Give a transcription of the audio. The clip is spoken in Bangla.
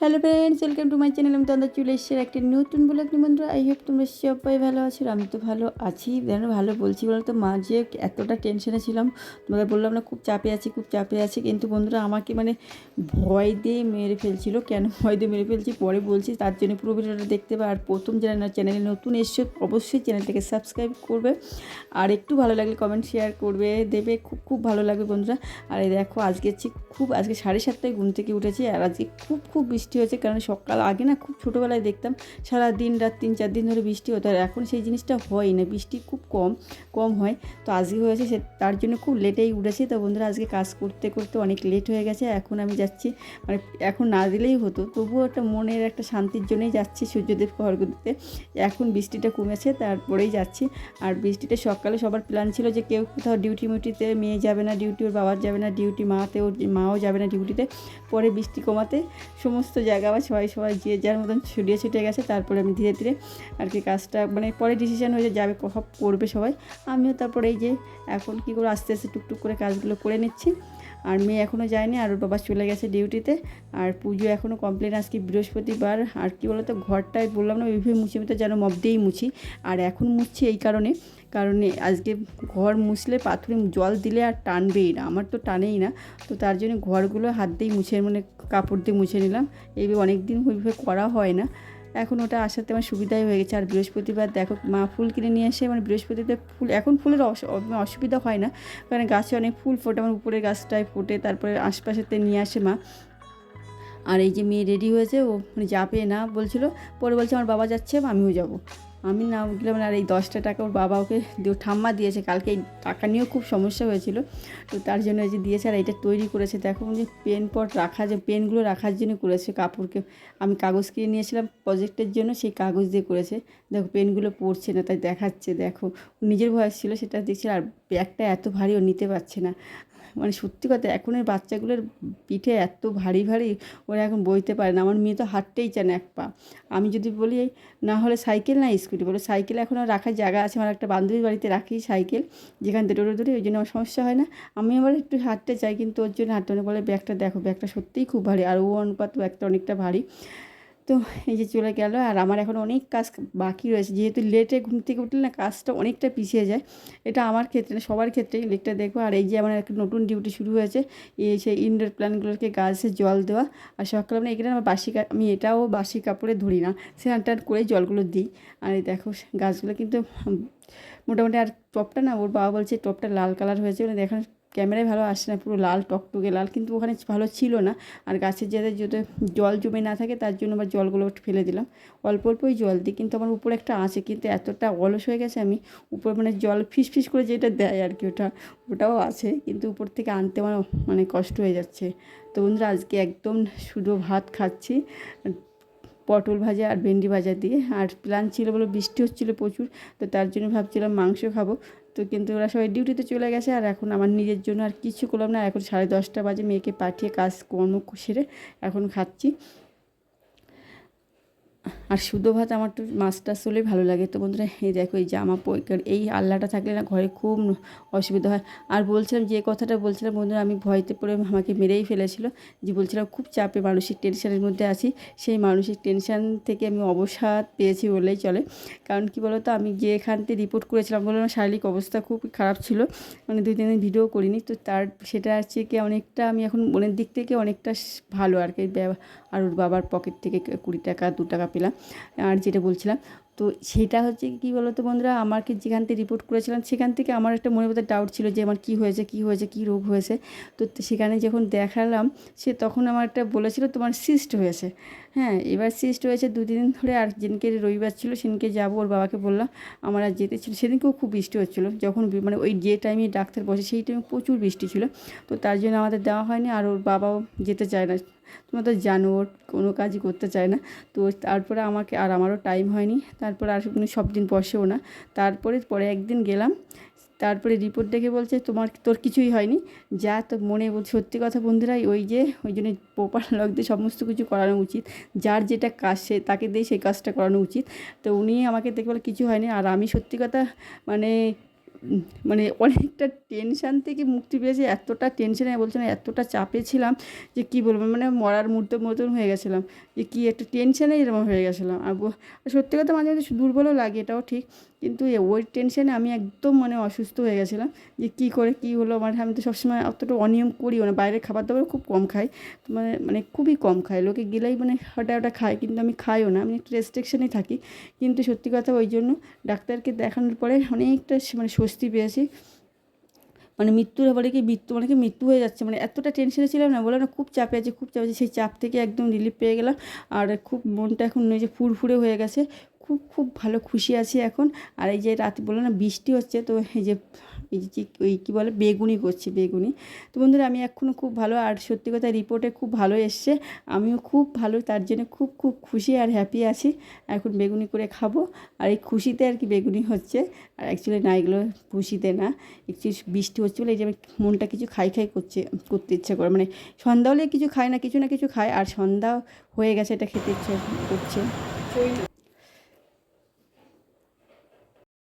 Hello friends, welcome to my channel. আমি তোমাদের চলে এসেছি একটি নতুন বলে একটি বন্ধু আই হোপ তোমরা সবাই ভালো আছো আমি তো ভালো আছি। যেন ভালো বলছি বলো তো মাঝে এতটা টেনশনে ছিলাম তোমাদের বললাম না, খুব চাপে আছি, খুব চাপে আছি। কিন্তু বন্ধুরা, আমাকে মানে ভয় দিয়ে মেরে ফেলছিল। কেন ভয় দিয়ে মেরে ফেলছি? পরে বলছি, তার জন্য পুরো ভিডিওটা দেখতে পাবে আর প্রথম যারা না চ্যানেলে নতুন এসছো, অবশ্যই চ্যানেলটাকে সাবস্ক্রাইব করবে। আর একটু ভালো লাগলে কমেন্ট শেয়ার করবে, দেবে। খুব খুব ভালো লাগবে বন্ধুরা। আর এই দেখো, আজকে খুব, আজকে সাড়ে সাতটায় ঘুম থেকে উঠেছি। আর আজকে খুব খুব বৃষ্টি হয়েছে, কারণ সকাল আগে না খুব ছোটোবেলায় দেখতাম সারা দিন রাত তিন, চার দিন ধরে বৃষ্টি হতো, আর এখন সেই জিনিসটা হয় না, বৃষ্টি খুব কম কম হয়। তো আজকে হয়েছে সে, তার জন্য খুব লেটেই উঠেছি। তো বন্ধুরা, আজকে কাজ করতে করতে অনেক লেট হয়ে গেছে, এখন আমি যাচ্ছি মানে এখন না দিলেই হতো। তবুও একটা মনের একটা শান্তির জন্যই যাচ্ছি সূর্যদেবকে অর্ঘ্য দিতে এখন বৃষ্টিটা কমেছে, তারপরেই যাচ্ছি। আর বৃষ্টিটা সকালে সবার প্ল্যান ছিল যে কেউ কোথাও ডিউটি মিউটিতে মেয়ে যাবে না ডিউটি ওর বাবার যাবে না ডিউটি মাতেও, মাও যাবে না ডিউটিতে পরে বৃষ্টি কমাতে সমস্ত জায়গা বা সবাই সবাই যে যার মতন ছিটিয়ে গেছে, তারপরে আমি ধীরে ধীরে আর কি কাজটা মানে পরে ডিসিশন হয়েছে যাবে সব করবে সবাই। আমিও তারপরে এই যে এখন কী করে আস্তে আস্তে টুকটুক করে কাজগুলো করে নিচ্ছি। আর মেয়ে এখনও যায়নি, আর ওর বাবা চলে গেছে ডিউটিতে আর পুজো এখনও কমপ্লেন আজকে বৃহস্পতিবার। আর কি বলতো, ঘরটায় বললাম না, ওইভাবে মুছে মুছে যেন মব দিয়েই মুছি। আর এখন মুছছি এই কারণে কারণে আজকে ঘর মুছলে পাথরে জল দিলে আর টানবেই না, আমার তো টানেই না। তো তার জন্য ঘরগুলো হাত দিয়েই মুছে মানে কাপড় দিয়ে মুছে নিলাম। এইভাবে অনেক দিন ওইভাবে করা হয় না। এখন ওটা আসাতে আমার সুবিধাই হয়ে গেছে। আর বৃহস্পতিবার দেখো, মা ফুল কিনে নিয়ে এসে মানে বৃহস্পতিতে ফুল, এখন ফুলের অসুবিধা হয় না। কারণ গাছে অনেক ফুল ফোটে, আমার উপরে গাছটায় ফোটে, তারপরে আশপাশেতে নিয়ে আসে মা। আর এই যে মেয়ে রেডি হয়েছে, ও মানে যাবে না বলছিল, পরে বলছে আমার বাবা যাচ্ছে, আমিও যাব। আমি না গেলাম আর, এই দশটা টাকা ওর বাবা ওকে ঠাম্মা দিয়েছে, কালকে এই টাকা নিয়েও খুব সমস্যা হয়েছিল। তো তার জন্য যে দিয়েছে, আর এটা তৈরি করেছে। দেখো যে পেন পট রাখা যে পেনগুলো রাখার জন্য করেছে কাপড়কে। আমি কাগজ কিনে নিয়েছিলাম প্রজেক্টের জন্য, সেই কাগজ দিয়ে করেছে। দেখো পেনগুলো পড়ছে না, তাই দেখাচ্ছে। দেখো নিজের বয়স ছিল, সেটা দেখছি, আর ব্যাগটা এত ভারী ও নিতে পারছে না। মানে সত্যি কথা এখন এখনের বাচ্চাগুলোর পিঠে এত ভারী ভারী ওরা এখন বইতে পারে না। আমার মেয়ে তো হাঁটতেই চায় না এক পা। আমি যদি বলি, না হলে সাইকেল না স্কুটি? বলে, সাইকেল এখন আর রাখার জায়গা আছে। আমার একটা বান্ধবীর বাড়িতে রাখি সাইকেল। যেখান থেকে ধরে, ওই জন্য আমার সমস্যা হয় না। আমি আবার একটু হাঁটতে চাই, কিন্তু ওর জন্য হাঁটতে বলে, ব্যাগটা দেখো, ব্যাগটা সত্যিই খুব ভারী। আর ও অনুপাত ব্যাগটা অনেকটা ভারী। তো এই যে চলে গেল আর আমার এখন অনেক কাজ বাকি রয়েছে। যেহেতু লেটে ঘুম থেকে উঠলে না কাজটা অনেকটা পিছিয়ে যায়, এটা আমার ক্ষেত্রে না, সবার ক্ষেত্রেই লেটটা দেখব। আর এই যে আমার একটা নতুন ডিউটি শুরু হয়েছে, এই সেই ইনডোর প্ল্যান্টগুলোকে গাছে জল দেওয়া। আর সকালে মানে এখানে আমার বাসি আমি এটাও বাসি কাপড়ে ধরি না, স্নান টান করে জলগুলো দিই। আর এই দেখো গাছগুলো কিন্তু, মোটামুটি আর টপটা না, ওর বাবা বলছে টপটা লাল কালার হয়েছে মানে দেখার ক্যামেরায় ভালো আসে না, পুরো লাল টকটকে লাল, কিন্তু ওখানে ভালো ছিল না। আর গাছের যাতে যাতে জল জমে না থাকে, তার জন্য আবার জলগুলো ফেলে দিলাম। অল্প অল্পই জল দিই, কিন্তু আমার উপরে একটা আছে, কিন্তু এতটা অলস হয়ে গেছে আমি, উপর মানে জল ফিস ফিস করে যেটা দেয় আর কি, ওটা, ওটাও আছে, কিন্তু উপর থেকে আনতে আমার মানে কষ্ট হয়ে যাচ্ছে। তো বন্ধুরা, আজকে একদম শুধু ভাত খাচ্ছি, পটল ভাজা আর ভেন্ডি ভাজা দিয়ে। আর প্ল্যান ছিল বলে বৃষ্টি হচ্ছিল প্রচুর, তো তার জন্য ভাবছিলাম মাংস খাব। তো কিন্তু ওরা সবাই ডিউটিতে চলে গেছে আর এখন আমার নিজের জন্য আর কিছু করলাম না। এখন সাড়ে দশটা বাজে, মেয়েকে পাঠিয়ে কাজ কর্ম সেরে এখন খাচ্ছি। আর শুধু ভাত, আমার তো মাছটা হলেই ভালো লাগে। তো বন্ধুরা, এই দেখো, এই জামা পরিকার এই আল্লাটা থাকলে না ঘরে খুব অসুবিধা হয়। আর বলছিলাম, যে কথাটা বলছিলাম, বন্ধুরা, আমি ভয়তে পড়ে আমাকে মেরেই ফেলেছিল। যে বলছিলাম, খুব চাপে মানসিক টেনশনের মধ্যে আছি। সেই মানসিক টেনশন থেকে আমি অবসাদ পেয়েছি বললেই চলে। কারণ কি বলতো, আমি যে থেকে রিপোর্ট করেছিলাম, বললাম শারীরিক অবস্থা খুব খারাপ ছিল। মানে দুই, তিন দিন ভিডিও করিনি। তো তার, সেটা হচ্ছে কি, অনেকটা আমি এখন মনের দিক থেকে অনেকটা ভালো আর কি। আর ওর বাবার পকেট থেকে কুড়ি টাকা, দু টাকা পেলাম। আর যেটা বলছিলাম, তো সেটা হচ্ছে কী বলতো বন্ধুরা, আমাকে যেখান থেকে রিপোর্ট করেছিলাম, সেখান থেকে আমার একটা মনের মধ্যে ডাউট ছিল যে আমার কী হয়েছে কী হয়েছে, কী রোগ হয়েছে। তো সেখানে যখন দেখালাম, সে তখন আমার একটা বলেছিল তোমার সিস্ট হয়েছে। হ্যাঁ এবার সিস্ট হয়েছে দুদিন ধরে আর যেদিনকে রবিবার ছিল সেদিনকে যাব, ওর বাবাকে বললাম আমার আর যেতে ছিল। সেদিনকেও খুব বৃষ্টি হচ্ছিল, যখন মানে ওই যে টাইমে ডাক্তার বসে সেই টাইমে প্রচুর বৃষ্টি ছিল। তো তার জন্য আমাদের দেওয়া হয়নি আর ওর বাবাও যেতে চায় না। তোমরা তো জানো ওর কোনো কাজই করতে চায় না। তো তারপরে আমাকে আর আমারও টাইম হয়নি। তারপরে আর সব দিন বসেও না। তারপরে পরে একদিন গেলাম তারপরে রিপোর্ট দেখে বলছে, তোমার, তোর কিছুই হয়নি। যা তো মনে সত্যি কথা বন্ধুরাই, ওই যে, ওই জন্য প্রপার দিয়ে সমস্ত কিছু করানো উচিত। যার যেটা কাজ, সে, তাকে দিয়ে সেই কাজটা করানো উচিত। তো উনি আমাকে দেখে বলে, কিছু হয়নি। আর আমি সত্যি কথা মানে মানে অনেকটা টেনশান থেকে মুক্তি পেয়েছি। এতটা টেনশানে বলছে না, এতটা চাপে ছিলাম যে কী বলব মানে মরার মুহূর্ত মতন হয়ে গেছিলাম। যে কী একটা টেনশানে এরকম হয়ে গেছিলাম। আর সত্যি কথা মাঝে মাঝে দুর্বলও লাগে, এটাও ঠিক। কিন্তু ওই টেনশনে আমি একদম মানে অসুস্থ হয়ে গেছিলাম যে কী করে, কী হলো? মানে আমি তো সবসময় অতটা অনিয়ম করিও না। বাইরের খাবার দাবার খুব কম খাই। মানে মানে খুবই কম খাই। লোকে গেলেই মানে হটা হটা খায়, কিন্তু আমি খাইও না। আমি একটু রেস্ট্রিকশনেই থাকি। কিন্তু সত্যি কথা ওই জন্য ডাক্তারকে দেখানোর পরে অনেকটা মানে স্বস্তি পেয়েছি। মানে মৃত্যুর পরে কি মৃত্যু মানে কি মৃত্যু হয়ে যাচ্ছে। মানে এতটা টেনশনে ছিলাম না বললাম না খুব চাপে আছে, খুব চাপে আছে। সেই চাপ থেকে একদম রিলিফ পেয়ে গেলাম। আর খুব মনটা এখন যে ফুরফুরে হয়ে গেছে। খুব খুব ভালো খুশি আছি এখন। আর এই যে রাতে বললাম না, বৃষ্টি হচ্ছে, তো এই যে এই যে ওই কী বলে, বেগুনি করছি, বেগুনি। তো বন্ধুরা, আমি এখনও খুব ভালো, আর সত্যি কথা রিপোর্টে খুব ভালো এসছে। আমিও খুব ভালো, তার জন্য খুব খুব খুশি আর হ্যাপি আছি। এখন বেগুনি করে খাব। আর এই খুশিতে আর কি বেগুনি হচ্ছে। আর অ্যাকচুয়ালি না, এগুলো খুশিতে না। একচুয়ালি বৃষ্টি হচ্ছে বলে এই যে আমি মনটা কিছু খাই খাই করছে, করতে ইচ্ছে করে। মানে সন্ধ্যা হলে কিছু খায় না, কিছু না কিছু খায় আর সন্ধ্যা হয়ে গেছে, এটা খেতে ইচ্ছে করছে।